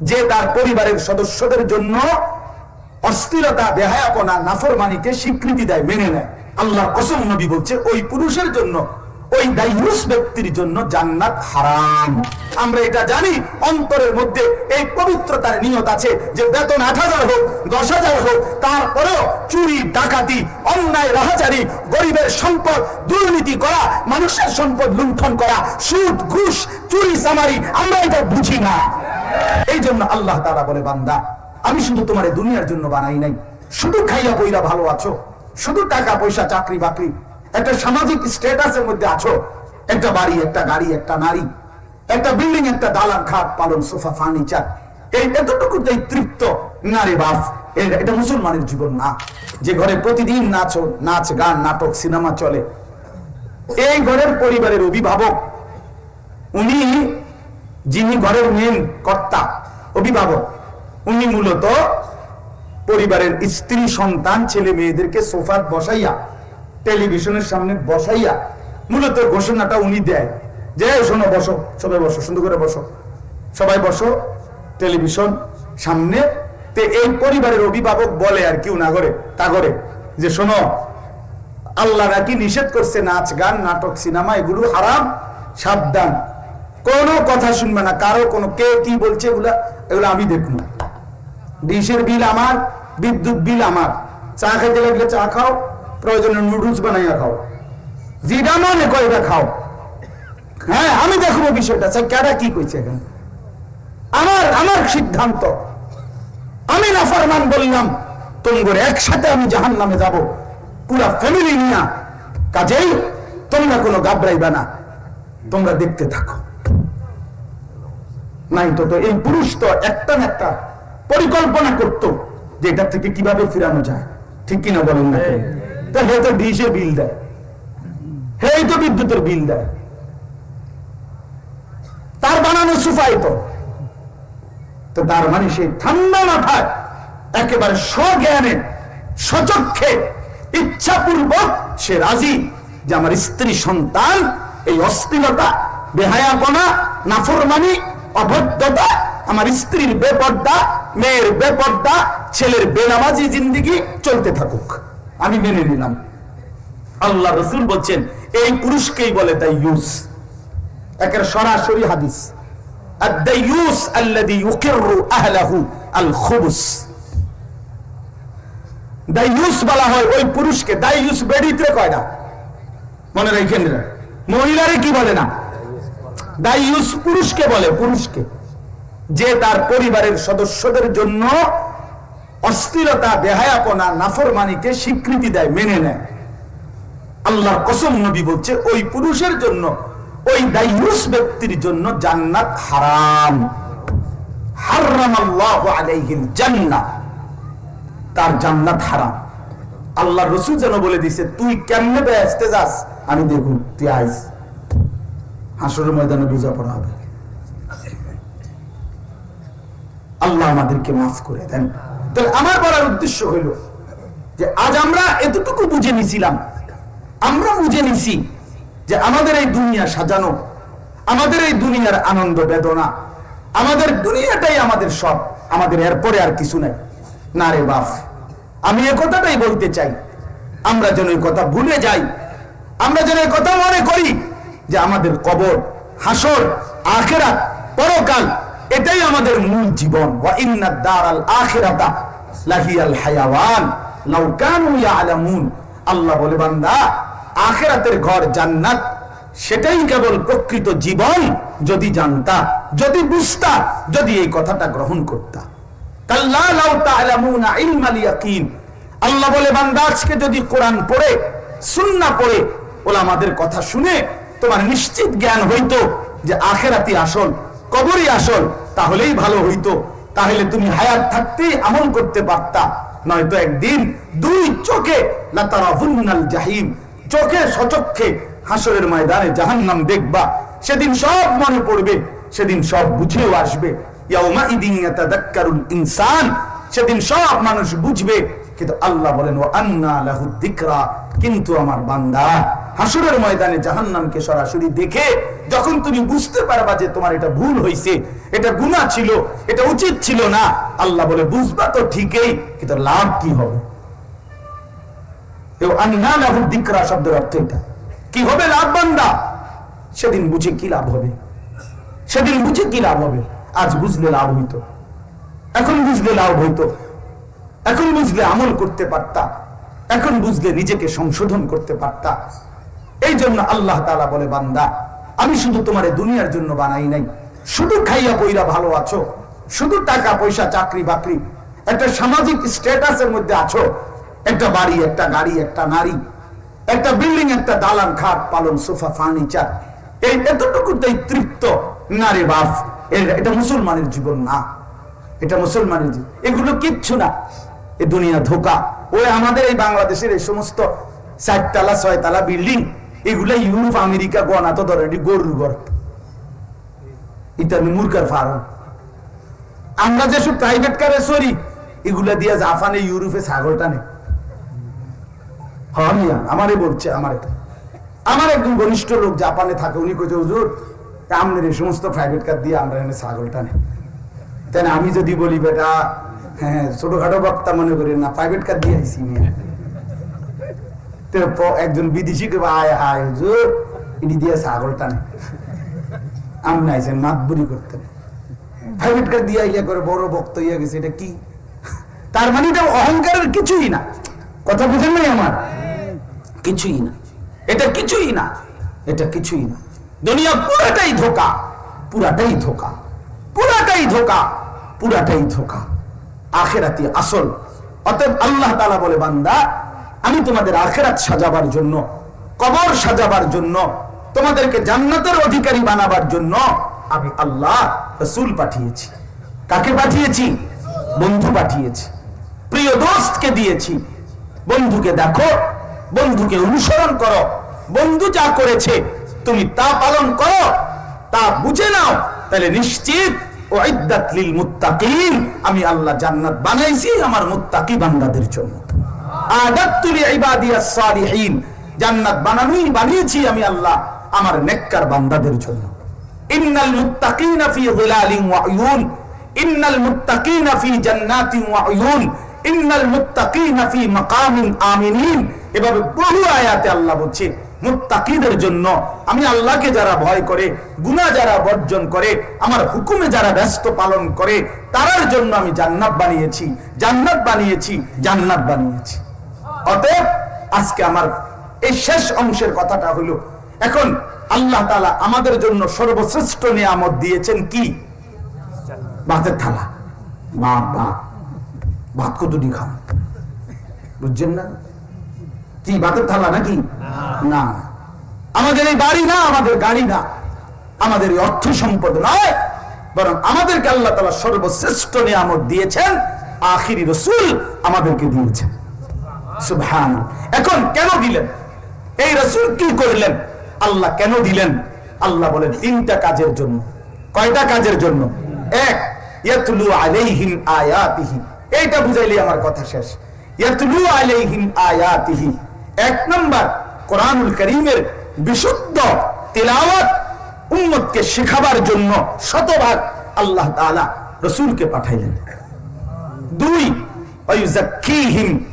যে তার পরিবারের সদস্যদের জন্য অস্থিরতা, বেহায়াপনা, নাফরমানিকে স্বীকৃতি দেয়, মেনে নেয়। আল্লাহর কসম নবী বলছে, ওই পুরুষের জন্য, ওই দায়ুস ব্যক্তির জন্য জান্নাত হারাম। আমরা এটা জানি, অন্তরের মধ্যে এই পবিত্রতার নিয়ত আছে যে বেতন আট হাজার হোক, দশ হাজার হোক, তারপরেও চুরি, ডাকাতি, অন্যায়, রাহাজারি, গরিবের সম্পদ, দুর্নীতি করা, মানুষের সম্পদ লুণ্ঠন করা, সুদ, ঘুষ, চুরি সামারি আমরা এটা বুঝি না। এই জন্য আল্লাহ তারা বলে, বান্দা, আমি শুধু তোমার দুনিয়ার জন্য বানাই নাই। শুধু খাইয়া বইরা ভালো আছো, শুধু টাকা পয়সা, চাকরি বাকরি, একটা সামাজিক স্ট্যাটাসের মধ্যে আছো, একটা বাড়ি, একটা গাড়ি, একটা নারী, একটা বিল্ডিং, একটা দালান খাট পালন সোফা, ফার্নিচার, এই এতটুকুতেই তৃপ্ত। না রে বাপ, এ- এটা মুসলমানের জীবন না। যে ঘরে প্রতিদিন নাচ নাচ, গান, নাটক, সিনেমা চলে, এই ঘরের পরিবারের অভিভাবক, উনি যিনি ঘরের মেন কর্তা, অভিভাবক, উনি মূলত পরিবারের স্ত্রী, সন্তান, ছেলে মেয়েদেরকে সোফাত বসাইয়া, টেলিভিশনের সামনে বসাইয়া মূলত ঘোষণাটা উনি দেয় যে শোনো, বসো, সবাই বসো, সুন্দর করে বসো, সবাই বসো, টেলিভিশন সামনে। তে এই পরিবারের অভিভাবক বলে আর কি না করে তা করে যে, শোনো আল্লাহ নাকি নিষেধ করছে? নাচ, গান, নাটক, সিনেমা, এগুলো হারাম, সাবধান। কোনো কথা শুনবে না, কারও কোনো কে কি বলছে এগুলা, এগুলো আমি দেখব। ডিশের বিল আমার, বিদ্যুৎ বিল আমার। চা খেতে লাগলে চা খাও, প্রয়োজনে নুডলস বানাইয়া খাও। যেটা মনে কয়টা খাও। হ্যাঁ আমি দেখব বিষয়টা স্যার কেডা কি কইছে এখানে? আমার আমার সিদ্ধান্ত। আমি নাফরমান বললাম তোমার একসাথে আমি জাহান নামে যাব। পুরা ফ্যামিলি নিয়া। কাজেই তোমরা কোনো গাবড়াইবা না। তোমরা দেখতে থাকো। নাই তো এই পুরুষ তো একটা না একটা পরিকল্পনা করত যে এটা থেকে কীভাবে ফিরানো যায়। ঠিক কিনা বলেন না তা হে তো ডিশে বিল দেয়। হে তো বিদ্যুতের বিল দেয়। তার বানানো সুফাই তো। তার মানে সেই ঠান্ডা মাথায় একেবারে স্বজ্ঞানে, সচক্ষে, ইচ্ছাপূর্বক সে রাজি যে আমার স্ত্রী সন্তান, এই অস্থিরতা বেহায়াপনা, নাফরমানি অভদ্রতা আমার স্ত্রীর বেপর্দা মেয়ের বেপর্দা ছেলের বেনামাজি জিন্দিগি চলতে থাকুক আমি মেনে নিলাম আল্লাহ রসুল বলছেন এই পুরুষকেই বলে তাই ইউস একের সরাসরি হাদিস الديوس الذي يقر أهله الخبث দাইয়ুস বলা হয় ওই পুরুষকে দাইয়ুস বেডিতে কয় না মনে রাখেন রে। মহিলারে কি বলে না দাইয়ুস পুরুষকে বলে, পুরুষকে, যে তার পরিবারের সদস্যদের জন্য অস্থিরতা, বেহায়াপনা, নাফরমানিকে স্বীকৃতি দেয়, মেনে নেয়। আল্লাহর কসম নবী বলছে, ওই পুরুষের জন্য, ওই দায়ুস ব্যক্তির জন্য জান্নাত হারাম। হারাম আল্লাহ আলাইহিল জান্নাত তার জান্নাত হারাম। আল্লাহ রসুল যেন বলে দিছে, তুই কেমনে বেসতে যাস? আমি দেখুন, তুই আইস। হাসরের ময়দানে বুঝা পড়া হবে। আল্লাহ আমাদেরকে মাফ করে দেন। তাহলে আমার বলার উদ্দেশ্য হইল যে আজ আমরা এতটুকু বুঝে নিছিলাম, আমরা বুঝে নিছি যে আমাদের এই দুনিয়া সাজানো, আমাদের এই দুনিয়ার আনন্দ বেদনা, আমাদের দুনিয়াটাই আমাদের সব, আমাদের এরপরে আর কিছু নাই। না রে বাপ, আমি এ কথাটাই বলতে চাই, আমরা যেন এই কথা ভুলে যাই, আমরা যেন এই কথা মনে করি যে আমাদের কবর, হাসর, আখেরাত, পরকাল, এটাই আমাদের মূল জীবন। আল্লাহ বলে, বান্দা, আখেরাতের ঘর জান্নাত, সেটাই কেবল প্রকৃত জীবন যদি জানতা, যদি বুঝতা, যদি এই কথাটা গ্রহণ করতা। আল্লাহ বলে, বান্দা, আজকে যদি কোরআন পড়ে, সুন্নাহ পড়ে, ওলামাদের কথা শুনে তোমার নিশ্চিত জ্ঞান হইতো যে আখেরাতি আসল, কবরই আসল, তাহলেই ভালো হইতো। তাহলে তুমি হায়াত থাকতেই আমল করতে পারতা। নয়তো একদিন দুই চোখে লাতারাহুন্নাল জাহিম, চোখে সচক্ষে হাসরের ময়দানে জাহান্নাম দেখবা। সেদিন সব মনে পড়বে, সেদিন সব বুঝেও আসবে। ইনসান, সেদিন সব মানুষ বুঝবে। কিন্তু আল্লাহ বলেন ও আন্না কিন্তু আমার বান্দা হাসুরের ময়দানে জাহান্নামকে সরাসরি দেখে যখন তুমি বুঝতে পারবা যে তোমার এটা ভুল হয়েছে এটা গুনাহ ছিল, এটা উচিত ছিল না, আল্লাহ বলে, বুঝবা তো ঠিকই, কিন্তু লাভ কি হবে? নিজেকে সংশোধন করতে পারতা। এই জন্য আল্লাহ তাআলা বলে, বান্দা, আমি শুধু তোমার দুনিয়ার জন্য বানাই নাই। শুধু খাইয়া পইরা ভালো আছো, শুধু টাকা পয়সা, চাকরি বাকরি, একটা সামাজিক স্ট্যাটাসের মধ্যে আছো। একটা বাড়ি, একটা গাড়ি, একটা নারী, একটা বিল্ডিং, একটা দালান খাট পালন সোফা, ফার্নিচার। এই এতটুকুতেই তৃপ্ত না রে বাপ এটা মুসলমানের জীবন না। এটা মুসলমানের জীবন। এগুলো কিচ্ছু না। এ দুনিয়া ধোকা। ওই আমাদের এই বাংলাদেশের এই সমস্ত চারতলা, ছয়তলা বিল্ডিং এগুলা ইউরোপ, আমেরিকা গনা তো ধরে এটি গরুর ঘর। ইতালি মুরকার ফার্ম। আমরা যেসব প্রাইভেট কারে সরি এগুলা দিয়া জাপানে, ইউরোপে ছাগলটা নেই হ্যাঁ আমারে বলছে, আমার। আমার একজন ঘনিষ্ঠ লোক জাপানে থাকে, উনি কইছে, হুজুর আমাদের এই সমস্ত প্রাইভেট কার দিয়ে আমরা এখানে ছাগলটা নেই তাই আমি যদি বলি, বেটা হ্যাঁ ছোটখাটো বক্তা মনে করি না প্রাইভেট কার দিয়ে আইসি মিয়া। একজন আয় হুজুর। দিয়ে আমি আইসেন মাতবুরি করতেন দিয়ে করে, বড় বক্ত গেছে, এটা কি? তার মানে এটা অহংকারের কিছুই না। কথা বুঝেন নাই আমার? কিছুই না। এটা কিছুই না। এটা কিছুই না। দুনিয়া পুরাটাই ধোকা। পুরাটাই ধোকা। পুরাটাই ধোকা। পুরাটাই ধোকা। আখেরাতি আসল। অতএব আল্লাহ তাআলা বলে, বান্দা আমি তোমাদের আখেরাত সাজাবার জন্য, কবর সাজাবার জন্য, তোমাদেরকে জান্নাতের অধিকারী বানাবার জন্য আমি আল্লাহ রসুল পাঠিয়েছি। কাকে পাঠিয়েছি? বন্ধু পাঠিয়েছি। প্রিয় দোস্তকে দিয়েছি। বন্ধুকে দেখো, বন্ধুকে অনুসরণ করো। বন্ধু যা করেছে, তুমি তা পালন করো, তা বুঝে নাও, তাহলে নিশ্চিত আমি আল্লাহ জান্নাত বানাইছি আমার মুত্তাকি বান্দাদের জন্য। জান্নাত বানানোই বানিয়েছি আমি আল্লাহ আমার নেককার বান্দাদের জন্য। ইন্নাল মুত্তাকিনা ফি ওয়া উয়ুন। ইন্নাল মুত্তাকিনা ফি জান্নাতিন ওয়া উয়ুন। ইন্নাল মুত্তাকিনা ফি মাকামিন আমিনিন। এভাবে বহু আয়াতে আল্লাহ বলছে, মুত্তাকিদের জন্য আমি আল্লাহকে যারা ভয় করে, গুনাহ যারা বর্জন করে, আমার হুকুমে যারা ব্যস্ত পালন করে, তারার জন্য আমি জান্নাত বানিয়েছি জান্নাত বানিয়েছি জান্নাত বানিয়েছি। অতএব আজকে আমার এই শেষ অংশের কথাটা হলো, এখন আল্লাহ তাআলা আমাদের জন্য সর্বশ্রেষ্ঠ নিয়ামত দিয়েছেন কি? ভাতের থালা। ভাত কতটি বুঝছেন না? কি, ভাতের থালা নাকি? না। আমাদের এই বাড়ি না, আমাদের গাড়ি না। আমাদের এই অর্থ সম্পদ নয়। বরং আমাদেরকে আল্লাহ তালা সর্বশ্রেষ্ঠ নিয়ামত দিয়েছেন। আখিরি রসুল আমাদেরকে দিয়েছেন। সুবহান এখন কেন দিলেন? এই রসুল কি করলেন? আল্লাহ কেন দিলেন? আল্লাহ বলেন, তিনটা কাজের জন্য। কয়টা কাজের জন্য? এক এইটা আমার কথা শেষ। এক নাম্বার, কোরআনুল করিমের বিশুদ্ধ উম্মতকে শেখাবার জন্য শতভাগ আল্লাহ তাআলা রসুলকে পাঠাইলেন। দুই ওয়ায়ুযাক্কিহিম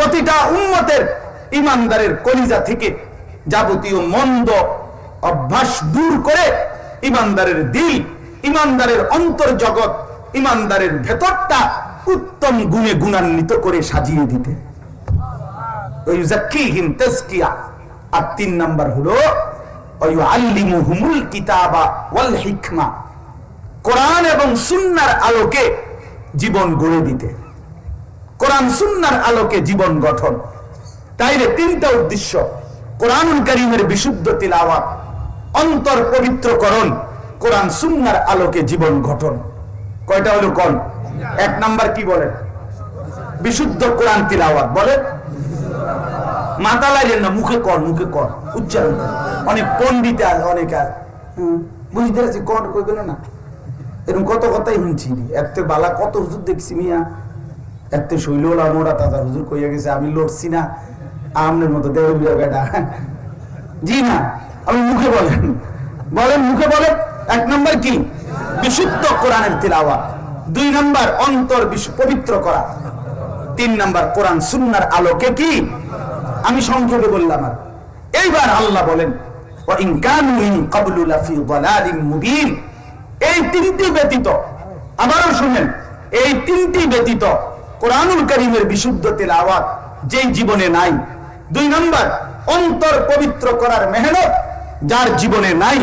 প্রতিটা উম্মতের ইমানদারের কলিজা থেকে যাবতীয় মন্দ অভ্যাস দূর করে ইমানদারের দিল, ইমানদারের অন্তর জগৎ ইমানদারের ভেতরটা উত্তম গুণে গুণান্বিত করে সাজিয়ে দিতে। আর তিন নাম্বার হলো কিতাবা ওয়াল কোরআন এবং সুন্নার আলোকে জীবন গড়ে দিতে। কোরআন সুন্নার আলোকে জীবন গঠন। তাইলে তিনটা উদ্দেশ্য। কোরআনুল করিমের বিশুদ্ধ তিলাওয়াত, অন্তর পবিত্রকরণ, কোরআন সুন্নার আলোকে জীবন গঠন। কয়টা হলো কোন এক নাম্বার কি বলে? বিশুদ্ধ কোরআন তিলাওয়াত। বলে? মাথা লাগেন না, মুখে কর মুখে কর। উচ্চারণ কর। অনেক পন্ডিত আছে অনেক আছে বুঝতে পারছি কর কই না? এরকম কত কথাই শুনছি এত বালা কত হুজুর দেখছি মিয়া। এত শৈলওয়ালা মোড়া তাজা হুজুর কইয়া গেছে, আমি লড়ছি না। আমনের মতো দেবীরা বেটা। জি না, আমি মুখে বলেন। বলেন, মুখে বলেন। এক নম্বর কি? বিশুদ্ধ কোরআনের তিলাওয়া দুই নম্বর, অন্তর পবিত্র করা। তিন নম্বর, কোরআন সুন্নার আলোকে কি? আমি সংক্ষেপে বললাম আর। এইবার আল্লাহ বলেন এই তিনটি ব্যতীত, আবারও শুনেন, এই তিনটি ব্যতীত কোরআনুল করিমের বিশুদ্ধ তেলাওয়াত যেই জীবনে নাই, দুই নম্বর, অন্তর পবিত্র করার মেহনত যার জীবনে নাই,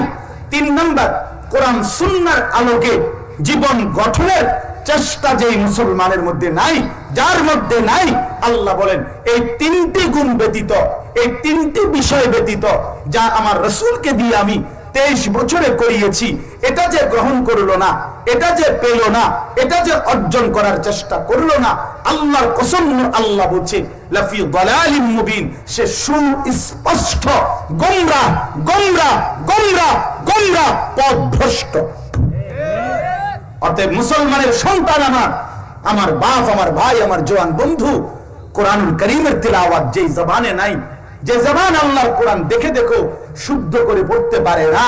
তিন নম্বর, কোরআন সুন্নার আলোকে জীবন গঠনের চেষ্টা যেই মুসলমানের মধ্যে নাই, যার মধ্যে নাই, আল্লাহ বলেন, এই তিনটি গুণ ব্যতীত, এই তিনটি বিষয় ব্যতীত যা আমার রসুলকে দিয়ে আমি তেইশ বছরে করিয়েছি। এটা যে গ্রহণ করল না, এটা যে পেল না, এটা যে অর্জন করার চেষ্টা করল না, আল্লাহর কসম আল্লাহ বলছে সে সুস্পষ্ট, গোমরা গোমরা গোমরা গোমরা অতএব মুসলমানের সন্তান আমার আমার বাপ, আমার ভাই, আমার জওয়ান বন্ধু, কোরআনুল করিমের তিলাওয়াত যেই জবানে নাই, যে জবান আল্লাহর কোরআন দেখে দেখো শুদ্ধ করে পড়তে পারে না,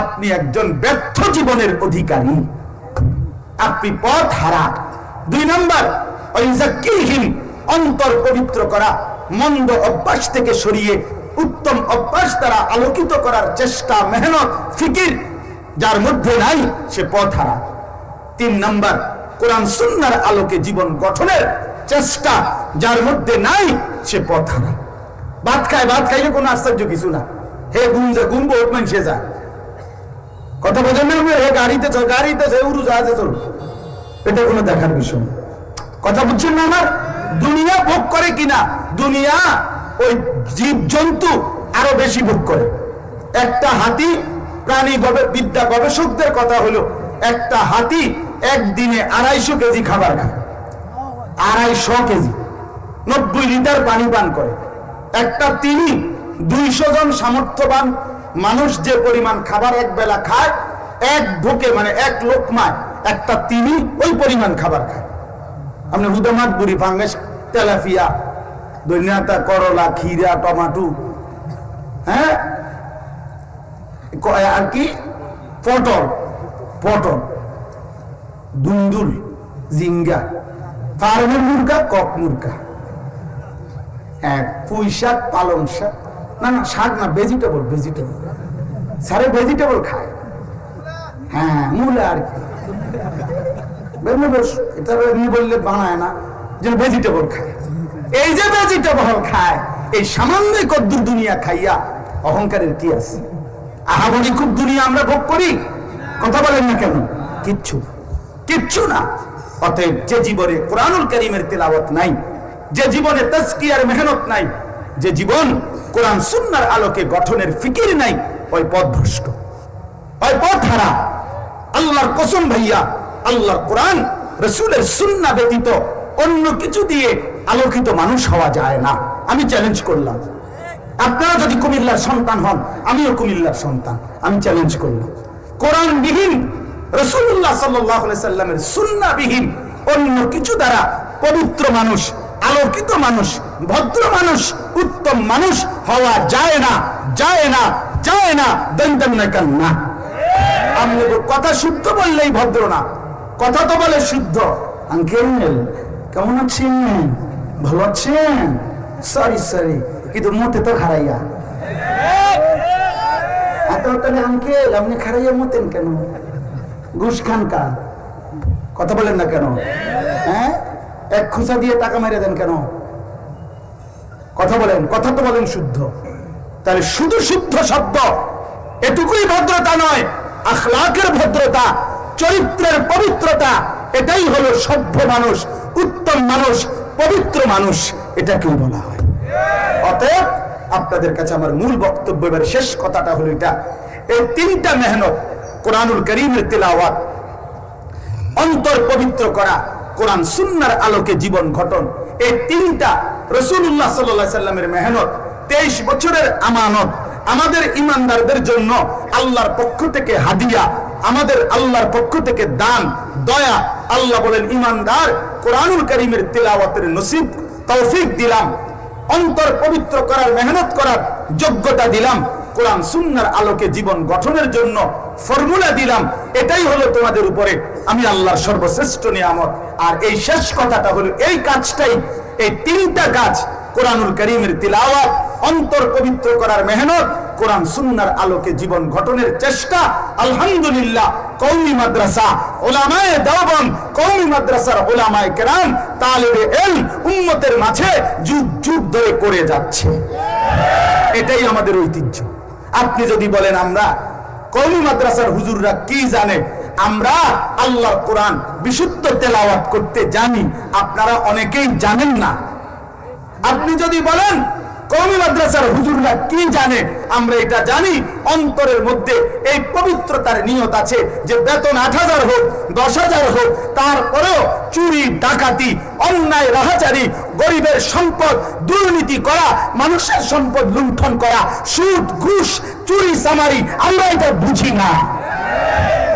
আপনি একজন ব্যর্থ জীবনের অধিকারী। আপনি পথ হারা। দুই নম্বর অন্তর পবিত্র করা, মন্দ অভ্যাস থেকে সরিয়ে উত্তম অভ্যাস দ্বারা আলোকিত করার চেষ্টা, মেহনত, ফিকির, যার মধ্যে নাই, সে পথ হারা। তিন নম্বর, কোরআন সুন্নার আলোকে জীবন গঠনের চেষ্টা, যার মধ্যে নাই, সে পথ হারা। ভাত খায়, ভাত খাইলে কোনো আশ্চর্য কিছু না। হে যা ঘুম বহুত মানুষে যায় কথা বোঝেন হে গাড়িতে চল, গাড়িতে সে উড়ু জাহাজে চল। এটা কোনো দেখার বিষয় কথা বুঝছেন না আমার? দুনিয়া ভোগ করে কিনা? দুনিয়া ওই জীব জন্তু আরও বেশি ভোগ করে। একটা হাতি প্রাণী বিদ্যা গবেষকদের কথা হলো, একটা হাতি একদিনে আড়াইশো কেজি খাবার খায়। আড়াইশো কেজি। নব্বই লিটার পানি পান করে। একটা তিনি দুইশো জন সামর্থ্যবান মানুষ যে পরিমাণ খাবার এক বেলা খায়, এক ভোকে মানে এক লোকমায়, একটা তিনি ওই পরিমাণ খাবার খায়। আপনি হুদামাত বুড়ি, ফাঙ্গাস তেলাফিয়া দৈন্যাতা করলা খিরা টমাটো হ্যাঁ? আর কি? পটল পটল, দুন্দুল, জিঙ্গা ফার্মের মুরগা, কক মুরগা। এক পুঁই শাক পালং শাক। না না, শাক না ভেজিটেবল ভেজিটেবল সারে ভেজিটেবল খায়। হ্যাঁ আর কি। এটা এমনি বললে বানায় না ভেজিটেবল খায়। এই যে ভেজিটেবল খায়, এই সামান্য কদ্দুর দুনিয়া খাইয়া, অহংকারের কি আছে? আহামরি খুব দুনিয়া আমরা ভোগ করি? কথা বলেন না কেন? কিচ্ছু। কিচ্ছু না। অতএব যে জীবনে কোরআনুল করিমের তেলাওয়াত নাই, যে জীবনে তস্কিয়ার মেহনত নাই, যে জীবন কোরআন সুন্নার আলোকে গঠনের ফিকির নাই, ওই পথ ভ্রষ্ট। ওই পথ হারা আল্লাহর কসম ভাইয়া, আল্লাহর কোরআন রসুলের সুন্না ব্যতীত অন্য কিছু দিয়ে আলোকিত মানুষ হওয়া যায় না। আমি চ্যালেঞ্জ করলাম। আপনারা যদি কুমিল্লার সন্তান হন, আমিও কুমিল্লার সন্তান। আমি চ্যালেঞ্জ করলাম। কোরআন বিহীন রসুল্লাহ সাল্লামের সুন্না বিহীন অন্য কিছু দ্বারা পবিত্র মানুষ, আলোকিত মানুষ ভদ্র মানুষ, উত্তম মানুষ হওয়া যায় না যায় না যায় না দন্তম না কেন না? আপনি তো কথা শুদ্ধ বললেই ভদ্র না। কথা তো বলে শুদ্ধ। আঙ্কেল, কেমন আছেন? ভালো আছেন? সরি সরি কিন্তু মতে তো খারাইয়া তাহলে আঙ্কেল, আপনি খারাইয়া মতেন কেন? ঘুষ খান কা কথা বলেন না কেন? হ্যাঁ? এক খুঁচা দিয়ে টাকা মেরে দেন কেন? কথা বলেন, কথা তো বলেন শুদ্ধ। তাহলে শুধু শুদ্ধ শব্দ, এটুকুই ভদ্রতা নয়, আখলাকের ভদ্রতা, চরিত্রের পবিত্রতা, এটাই হলো সভ্য মানুষ, উত্তম মানুষ, পবিত্র মানুষ, এটাকেই বলা হয়। অতএব, আপনাদের কাছে আমার মূল বক্তব্য এবার শেষ কথাটা হলো এটা। এই তিনটা মেহনত কোরআনুল করিমের তেলাওয়াত, অন্তর পবিত্র করা, কোরআন সুন্নার আলোকে জীবন ঘটন এই তিনটা রসুল্লাহ সাল্লাহ সাল্লামের মেহনত, তেইশ বছরের আমানত, আমাদের ইমানদারদের জন্য আল্লাহর পক্ষ থেকে হাদিয়া, আমাদের আল্লাহর পক্ষ থেকে দান, দয়া, আল্লাহ বলেন, ইমানদার, কোরআনুল করিমের নসিব, তৌফিক দিলাম, অন্তর পবিত্র করার, মেহনত করার যোগ্যতা দিলাম, কোরআন সুন্নার আলোকে জীবন গঠনের জন্য ফর্মুলা দিলাম, এটাই হলো তোমাদের উপরে আমি আল্লাহর সর্বশ্রেষ্ঠ নিয়ামত। আর এই শেষ কথাটা হলো, এই কাজটাই এই তিনটা কাজ কোরআনুল করিমের তিলাওয়াত, অন্তর পবিত্র করার মেহনত, কোরআন সুন্নার আলোকে জীবন গঠনের চেষ্টা, আলহামদুলিল্লাহ কৌমি মাদ্রাসা, ওলামায়ে দেওবন কৌমি মাদ্রাসার ওলামায়ে কেরাম, তালেবে এল উম্মতের মাঝে যুগ যুগ ধরে করে যাচ্ছে। এটাই আমাদের ঐতিহ্য। আপনি যদি বলেন আমরা কৌমি মাদ্রাসার হুজুররা কি জানে আমরা আল্লাহর কোরআন বিশুদ্ধ তেলাওয়াত করতে জানি, আপনারা অনেকেই জানেন না। আপনি যদি বলেন কৌমি মাদ্রাসার হুজুররা কি জানে? আমরা এটা জানি, অন্তরের মধ্যে এই পবিত্রতার নিয়ত আছে যে বেতন আট হাজার হোক, দশ হাজার হোক, তারপরেও চুরি, ডাকাতি, অন্যায় রাহাচারি গরিবের সম্পদ, দুর্নীতি করা, মানুষের সম্পদ লুণ্ঠন করা, সুদ, ঘুষ, চুরি, সামারি, আমরা এটা বুঝি না।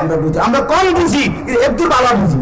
আমরা বুঝি। আমরা কম বুঝি কিন্তু একটু বাবা বুঝি।